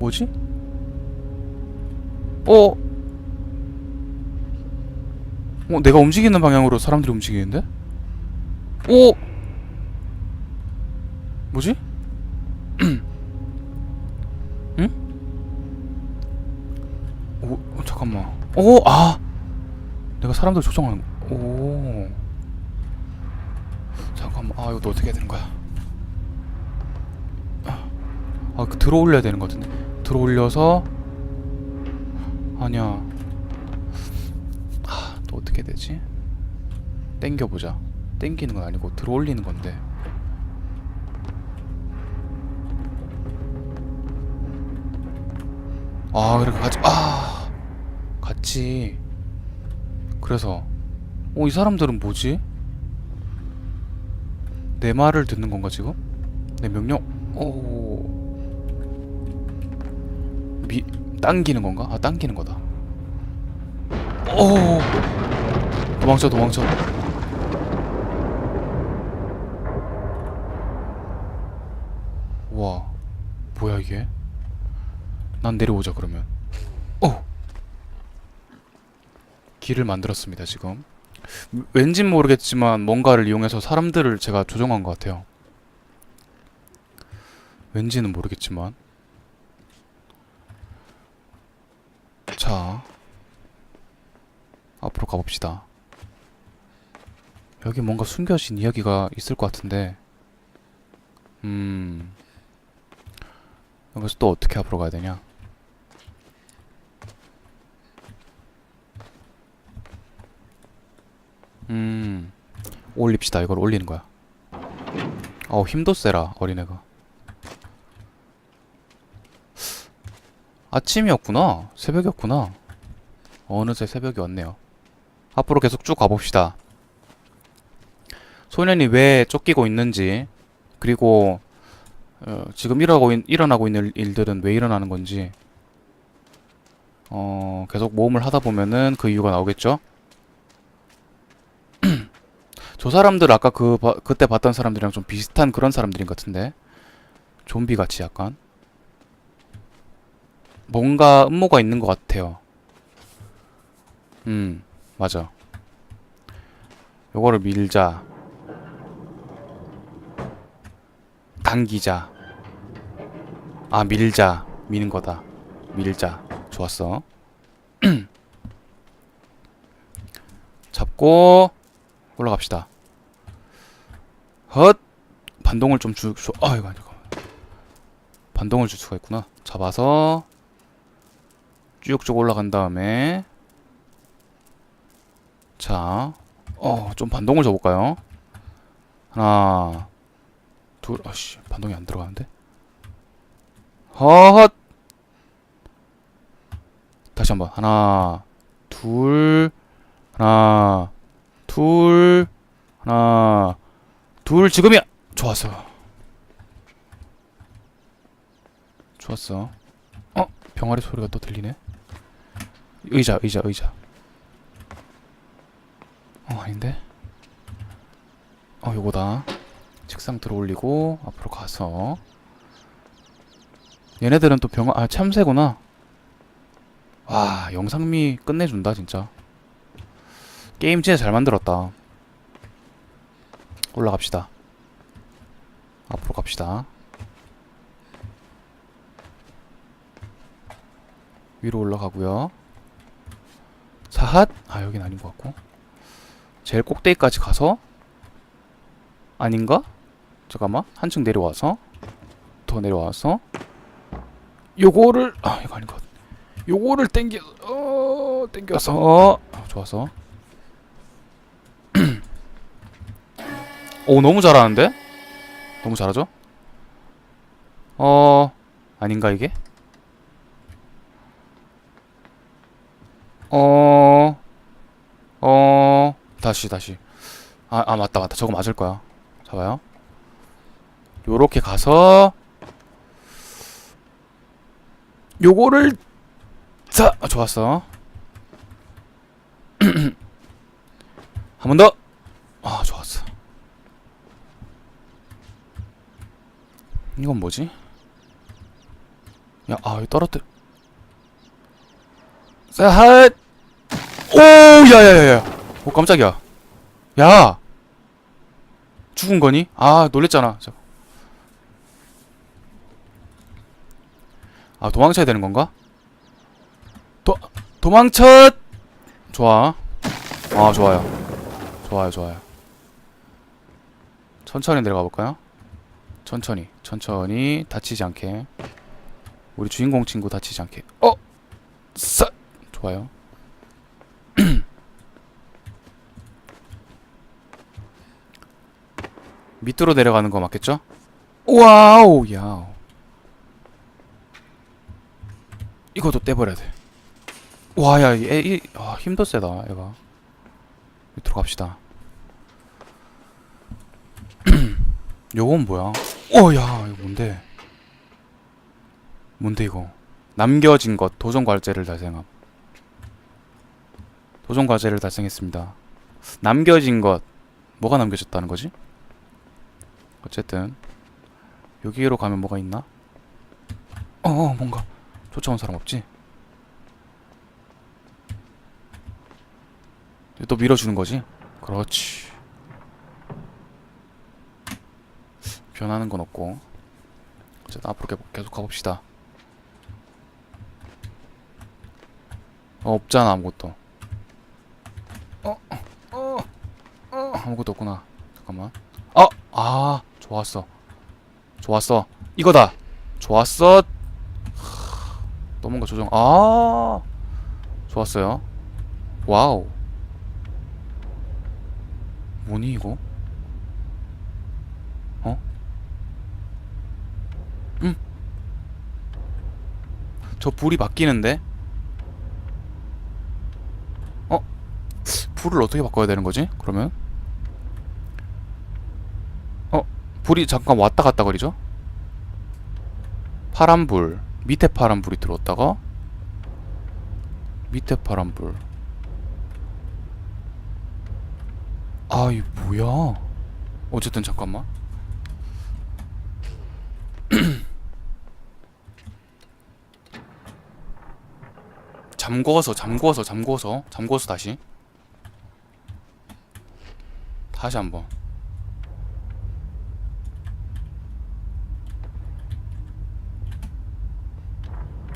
뭐지? 어? 어, 내가 움직이는 방향으로 사람들이 움직이는데? 오! 뭐지? 응? 오, 어, 잠깐만. 오, 아! 내가 사람들 조정하는, 오. 잠깐만, 아, 이거 어떻게 해야 되는 거야? 아, 그 들어 올려야 되는 거 같은데. 들어 올려서, 아니야. 아, 또 어떻게 되지? 땡겨보자. 땡기는 건 아니고 들어 올리는 건데. 아, 그래 같이 아, 같이. 그래서, 어, 이 사람들은 뭐지? 내 말을 듣는 건가 지금? 내 명령, 오, 미, 당기는 건가? 아, 당기는 거다. 오, 도망쳐, 도망쳐. 와, 뭐야 이게? 난 내려오자 그러면. 오, 길을 만들었습니다 지금. 왠진 모르겠지만 뭔가를 이용해서 사람들을 제가 조종한 것 같아요. 왠지는 모르겠지만. 자, 앞으로 가봅시다. 여기 뭔가 숨겨진 이야기가 있을 것 같은데, 음, 여기서 또 어떻게 앞으로 가야 되냐? 음, 올립시다. 이걸 올리는 거야. 어, 힘도 세라, 어린애가. 아침이었구나. 새벽이었구나. 어느새 새벽이 왔네요. 앞으로 계속 쭉 가봅시다. 소년이 왜 쫓기고 있는지, 그리고 어, 지금 일어나고, 있, 일어나고 있는 일들은 왜 일어나는 건지, 어, 계속 모험을 하다 보면은 그 이유가 나오겠죠? 저 사람들 아까 그 바- 그때 봤던 사람들이랑 좀 비슷한 그런 사람들인 것 같은데 좀비 같이 약간 뭔가 음모가 있는 것 같아요. 음 맞아. 요거를 밀자, 당기자, 아 밀자, 미는 거다. 밀자, 좋았어. 잡고 올라갑시다. 헛 반동을 좀 주, 주 아 이거 아니고 반동을 줄 수가 있구나. 잡아서 쭉쭉 올라간 다음에 자, 어 좀 반동을 줘볼까요? 하나, 둘, 아씨 반동이 안 들어가는데. 헛 다시 한번 하나, 둘, 하나, 둘, 하나, 둘 지금이야. 좋았어. 좋았어. 어? 병아리 소리가 또 들리네. 의자, 의자, 의자. 어 아닌데. 어 요거다. 책상 들어 올리고 앞으로 가서. 얘네들은 또 병아 아 참새구나. 와 영상미 끝내준다 진짜. 게임 진짜 잘 만들었다. 올라갑시다. 앞으로 갑시다. 위로 올라가고요. 사핫? 아 여긴 아닌 것 같고. 제일 꼭대기까지 가서 아닌가? 잠깐만 한층 내려와서 더 내려와서 요거를 아 이거 아닌 것. 요거를 땡겨 어 땡겨서 어, 좋아서 오 너무 잘하는데? 너무 잘하죠? 어 아닌가 이게? 어... 어... 다시 다시. 아, 아 맞다 맞다. 저거 맞을 거야. 잡아요. 요렇게 가서 요거를 자 아, 좋았어. 한 번 더. 아 좋았어. 이건 뭐지? 야, 아, 여기 떨어뜨. 자, 오, 야, 야, 야, 야. 오, 깜짝이야. 야. 죽은 거니? 아, 놀랬잖아. 저. 아, 도망쳐야 되는 건가? 도, 도망쳐! 좋아. 아, 좋아요. 좋아요, 좋아요. 천천히 내려가 볼까요? 천천히, 천천히 다치지 않게. 우리 주인공 친구 다치지 않게. 어, 싸, 좋아요. 밑으로 내려가는 거 맞겠죠? 와우, 야우. 이것도 떼버려야 돼. 와, 야, 얘, 이, 아, 힘도 세다, 얘가. 밑으로 갑시다. 요건 뭐야? 오, 야, 이거 뭔데? 뭔데 이거? 남겨진 것 도전 과제를 달성함. 도전 과제를 달성했습니다. 남겨진 것 뭐가 남겨졌다는 거지? 어쨌든 여기로 가면 뭐가 있나? 어, 어 뭔가 쫓아온 사람 없지? 또 밀어주는 거지? 그렇지. 변하는 건 없고 어쨌든 앞으로 계속- 가봅시다. 어, 없잖아 아무것도. 어, 어, 어, 아무것도 없구나. 잠깐만. 어, 아, 좋았어. 좋았어. 이거다. 좋았어. 뭔가 조정. 아, 좋았어요. 와우. 뭐니 이거? 어? 음. 저 불이 바뀌는데? 어? 불을 어떻게 바꿔야 되는 거지? 그러면? 어? 불이 잠깐 왔다 갔다 거리죠? 파란 불 밑에 파란 불이 들어왔다가 밑에 파란 불 아, 이 뭐야? 어쨌든 잠깐만. 잠궈서 잠궈서 잠궈서 잠궈서 다시 다시 한번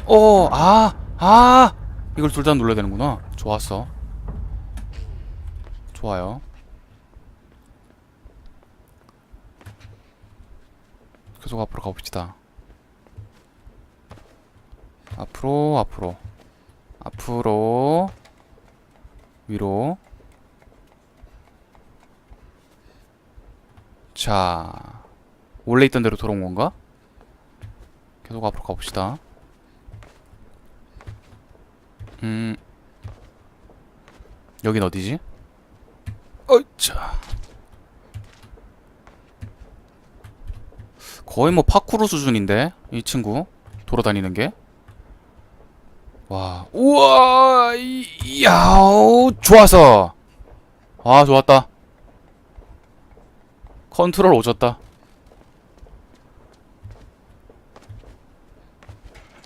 어, 아, 아, 이걸 둘 다 눌러야 되는구나. 좋았어. 좋아요. 계속 앞으로 가봅시다. 앞으로, 앞으로. 앞으로. 위로. 자. 원래 있던 대로 돌아온 건가? 계속 앞으로 가봅시다. 음. 여긴 어디지? 어이차. 거의 뭐 파쿠르 수준인데 이 친구 돌아다니는 게. 와, 우와, 이- 야우, 좋았어. 아, 좋았다. 컨트롤 오졌다.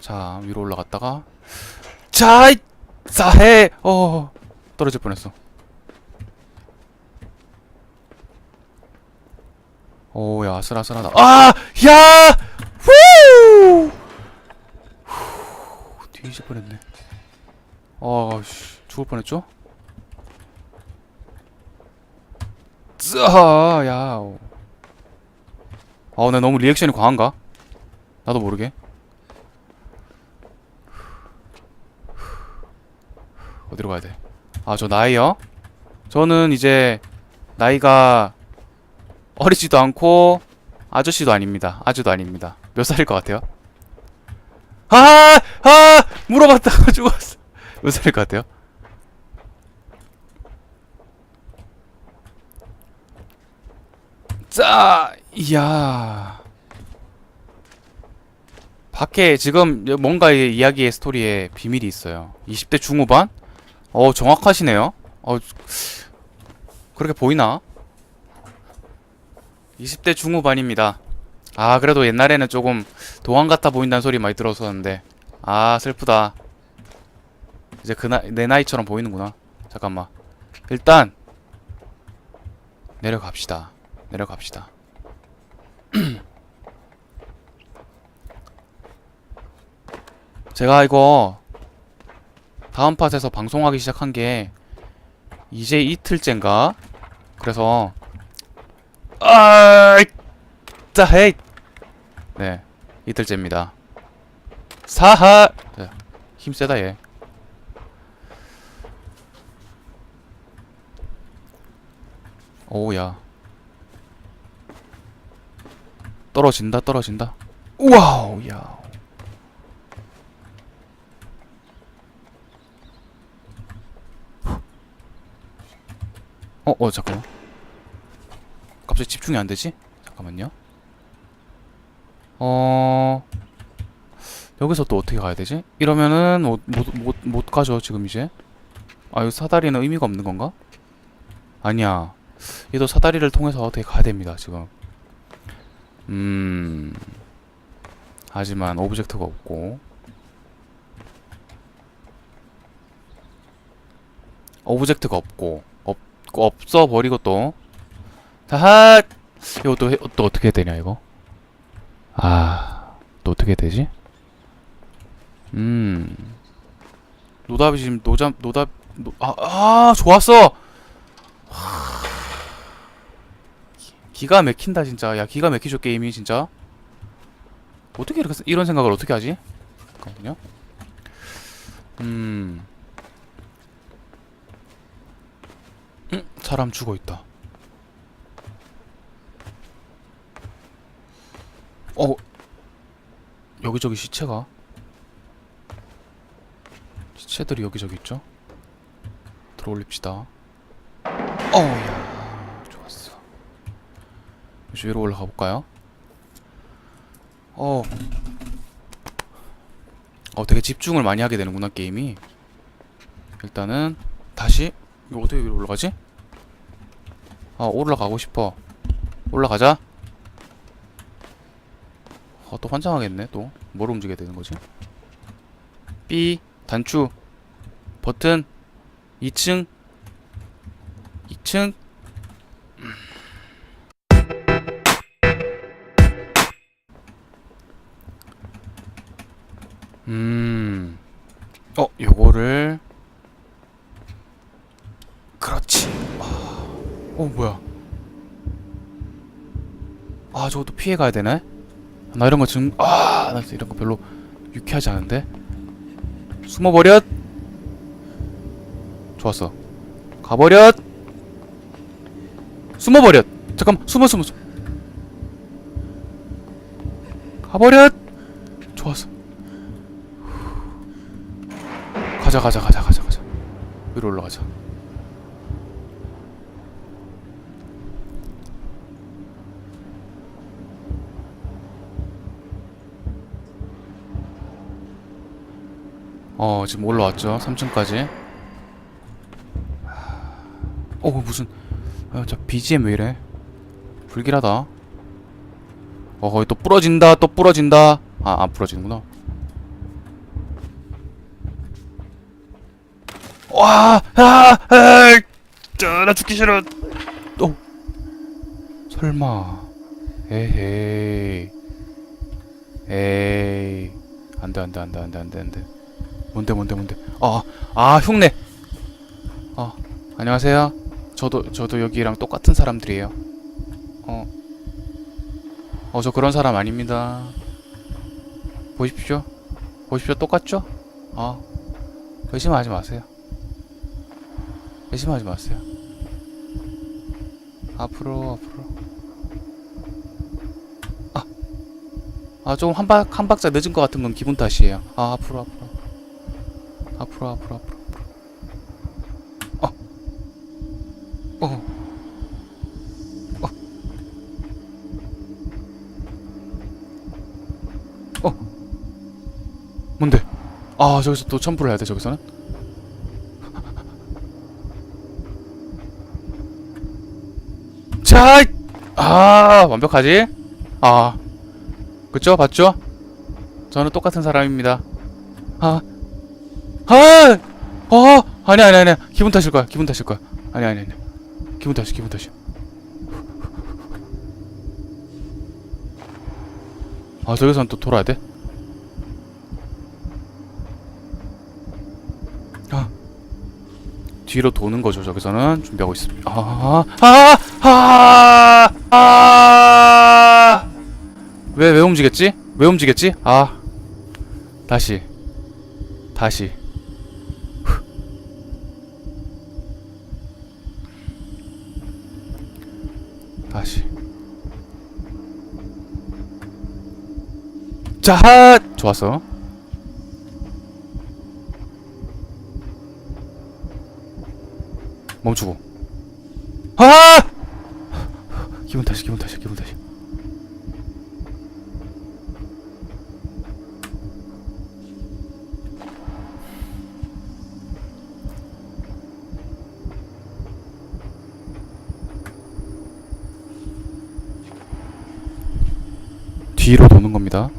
자, 위로 올라갔다가 자, 이 싸해. 어, 떨어질 뻔했어. 오, 야, 아슬아슬하다. 아, 야, 후, 후, 뒤질 뻔했네. 어, 씨, 죽을 뻔했죠? 짜, 야. 어, 나 너무 리액션이 과한가? 나도 모르게. 어디로 가야 돼? 아, 저 나이요? 저는 이제 나이가 어리지도 않고 아저씨도 아닙니다. 아주도 아닙니다. 몇 살일 것 같아요? 아! 아! 물어봤다가 죽었어. 몇 살일 것 같아요? 자! 이야. 밖에 지금 뭔가의 이야기의 스토리에 비밀이 있어요. 20대 중후반? 어, 정확하시네요. 어, 그렇게 보이나? 20대 중후반입니다. 아 그래도 옛날에는 조금 도안 같아 보인다는 소리 많이 들었었는데 아 슬프다 이제 그 나, 내 나이처럼 보이는구나 잠깐만 일단 내려갑시다 내려갑시다 제가 이거 다음 팟에서 방송하기 시작한 게 이제 이틀째인가 그래서 아, 자, 헤이. 네, 이틀째입니다. 사하. 자, 힘 세다 얘. 오야. 떨어진다, 떨어진다. 우와우, 야. 어, 어, 잠깐만. 갑자기 집중이 안 되지? 잠깐만요. 어 여기서 또 어떻게 가야 되지? 이러면은 못 못 못 못 가죠 지금 이제. 아 이거 사다리는 의미가 없는 건가? 아니야. 얘도 사다리를 통해서 어떻게 가야 됩니다 지금. 음. 하지만 오브젝트가 없고. 오브젝트가 없고. 없고 없어 버리고 또. 하하! 이거 또, 해- 또 어떻게 되냐 이거? 아또 어떻게 되지? 음. 노답이 지금 노잡 노답 노, 아, 아 좋았어 기- 기가 막힌다 진짜 야 기가 막히죠 게임이 진짜 어떻게 이렇게 이런 생각을 어떻게 하지 잠깐만요 음 음, 사람 죽어 있다. 어, 여기저기 시체가? 시체들이 여기저기 있죠? 들어올립시다. 어우야. 이제 위로 올라가 볼까요? 어, 어, 되게 집중을 많이 하게 되는구나 게임이. 일단은 다시 이거 어떻게 위로 올라가지? 아 올라가고 싶어 올라가자 아, 또 환장하겠네 또 뭘 움직여야 되는 거지? B 단추 버튼 2층 2층 아 저것도 피해 가야 되네. 나 이런 거 지금 아나 이런 거 별로 유쾌하지 않은데. 숨어 버렸. 좋았어. 가버렸. 숨어 버렸. 잠깐 숨어 숨어 숨어. 가버렸. 좋았어. 가자 가자 가자 가자 가자. 위로 올라가자. 어 지금 올라왔죠? 3층까지. 어 무슨 아, 저 BGM 왜 이래? 불길하다. 어 거기 또 부러진다 또 부러진다. 아 안 부러지는구나. 와, 아, 아, 나 죽기 싫어. 또, 설마, 에헤이, 에이, 안돼, 안돼, 안돼, 안돼, 안돼, 안돼. 뭔데, 뭔데, 뭔데? 아, 아, 흉내. 아, 안녕하세요. 저도, 저도 여기랑 똑같은 사람들이에요. 어, 어, 저 그런 사람 아닙니다. 보십시오. 보십시오, 똑같죠? 아, 의심하지 마세요. 의심하지 마세요. 앞으로 앞으로. 아, 아 조금 한박 한 박자 늦은 것 같은 건 기분 탓이에요. 아 앞으로 앞으로 앞으로 앞으로 앞으로. 어, 어, 어, 어. 뭔데? 아 저기서 또 첨부를 해야 돼 저기서는? 자, 아 완벽하지? 아 그쵸? 봤죠? 저는 똑같은 사람입니다. 아, 아, 어, 아니 아니 아니, 기분 탓일 거야. 기분 탓일 거야. 아니 아니 아니, 기분 탓이 기분 탓이. 아 저기서는 또 돌아야 돼? 아 뒤로 도는 거죠. 저기서는 준비하고 있습니다. 아, 아, 아, 아, 왜왜 움직였지? 왜 움직였지? 아, 다시. 다시. 자, 핫! 좋았어. 멈추고. 아! 기분 탓이, 기분 탓이, 기분 탓이. 뒤로 도는 겁니다.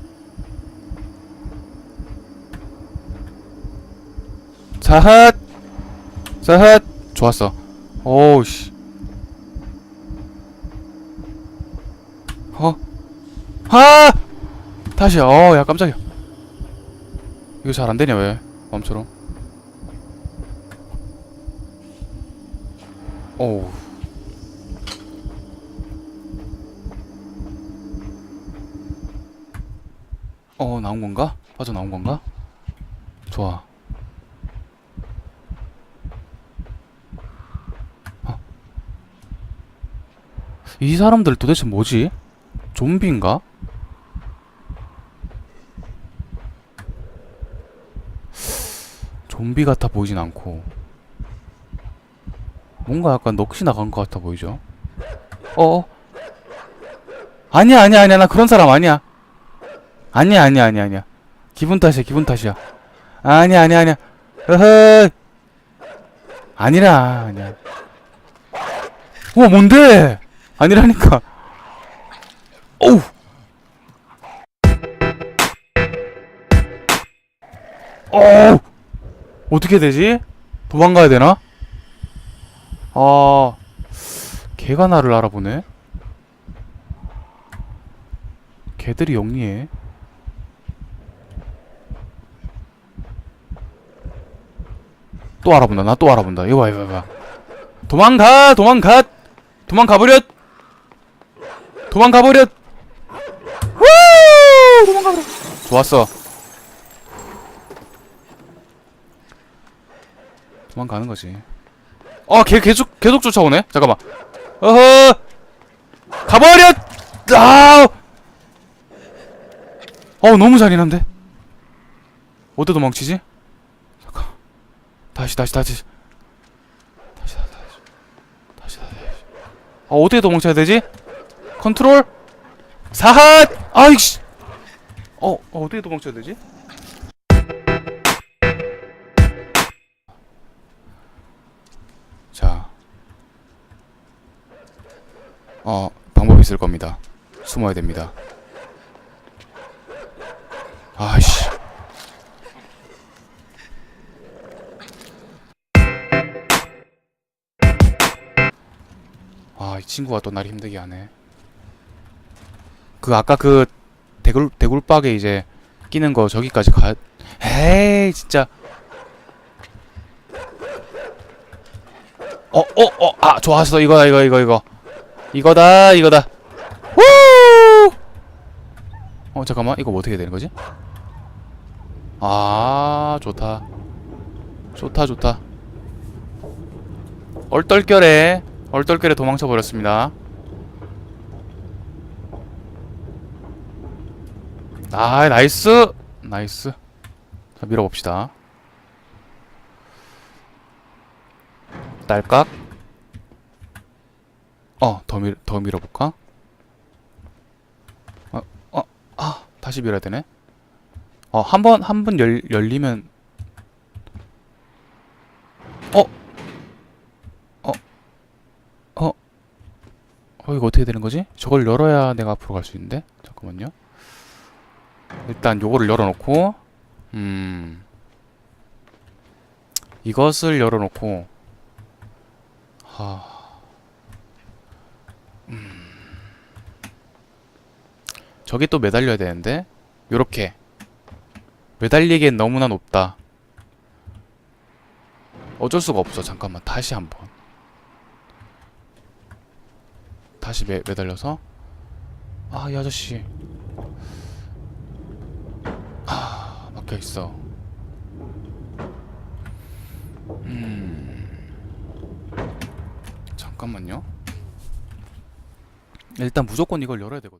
자핫! 자핫! 좋았어. 오우, 씨. 어? 아! 다시, 어, 야, 깜짝이야. 이거 잘 안 되냐, 왜? 마음처럼. 어우. 어, 나온 건가? 빠져나온 건가? 좋아. 이 사람들 도대체 뭐지? 좀비인가? 좀비 같아 보이진 않고. 뭔가 약간 넋이 나간 것 같아 보이죠? 어? 아니야 아니야 아니야. 나 그런 사람 아니야. 아니야 아니야 아니야 아니야. 기분 탓이야 기분 탓이야. 아니야 아니야 아니야. 어허 아니라 아니야. 어 뭔데 아니라니까 어우 어떻게 되지 도망가야 되나 아 개가 나를 알아보네 개들이 영리해 또 알아본다. 나 또 알아본다. 이거 봐, 이거 봐. 도망가, 도망가, 도망가버렸. 도망가버렸. 후, 도망가버렸. 좋았어. 도망가는 거지. 어, 걔 계속 계속 쫓아오네. 잠깐만. 어허, 가버렸. 아, 어, 너무 잔인한데. 어디 도망치지? 다시 다시 다시 다시 다시 다시 다시 아 어떻게 도망쳐야 되지? 컨트롤 사핫 아이씨 어, 어 어떻게 도망쳐야 되지? 자, 어 방법이 있을 겁니다. 숨어야 됩니다. 아이씨. 아, 이 친구가 또 날 힘들게 하네. 그 아까 그 대굴 대굴박에 이제 끼는 거 저기까지 가. 에이, 진짜. 어, 어, 어, 아, 좋았어. 이거다, 이거, 이거, 이거. 이거다, 이거다. 후! 어, 잠깐만. 이거 뭐 어떻게 되는 거지? 아, 좋다. 좋다, 좋다. 얼떨결에 얼떨결에 도망쳐 버렸습니다. 아, 나이스, 나이스. 자, 밀어봅시다. 딸깍. 어, 더 밀, 더 밀어볼까? 어, 어, 아, 다시 밀어야 되네. 어, 한 번, 한 번 열, 열리면. 어, 어 이거 어떻게 되는 거지? 저걸 열어야 내가 앞으로 갈 수 있는데? 잠깐만요 일단 요거를 열어놓고 음 이것을 열어놓고 하 음. 저게 또 매달려야 되는데 요렇게. 매달리기엔 너무나 높다. 어쩔 수가 없어. 잠깐만. 다시 한번. 다시 매, 매달려서. 아 이 아저씨 아 막혀 있어. 음. 잠깐만요. 일단 무조건 이걸 열어야 되거든